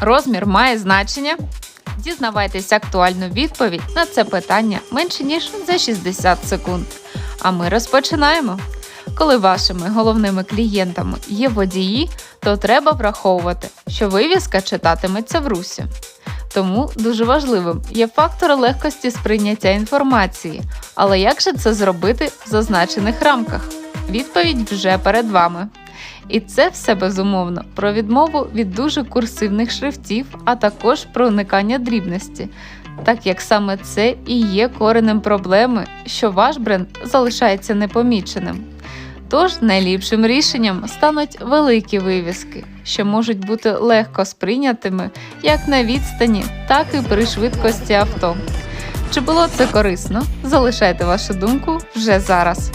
Розмір має значення. Дізнавайтесь актуальну відповідь на це питання менше ніж за 60 секунд. А ми розпочинаємо. Коли вашими головними клієнтами є водії, то треба враховувати, що вивіска читатиметься в русі. Тому дуже важливим є фактор легкості сприйняття інформації. Але як же це зробити в зазначених рамках? Відповідь вже перед вами. І це все безумовно про відмову від дуже курсивних шрифтів, а також про уникання дрібності, так як саме це і є коренем проблеми, що ваш бренд залишається непоміченим. Тож найліпшим рішенням стануть великі вивіски, що можуть бути легко сприйнятими як на відстані, так і при швидкості авто. Чи було це корисно? Залишайте вашу думку вже зараз.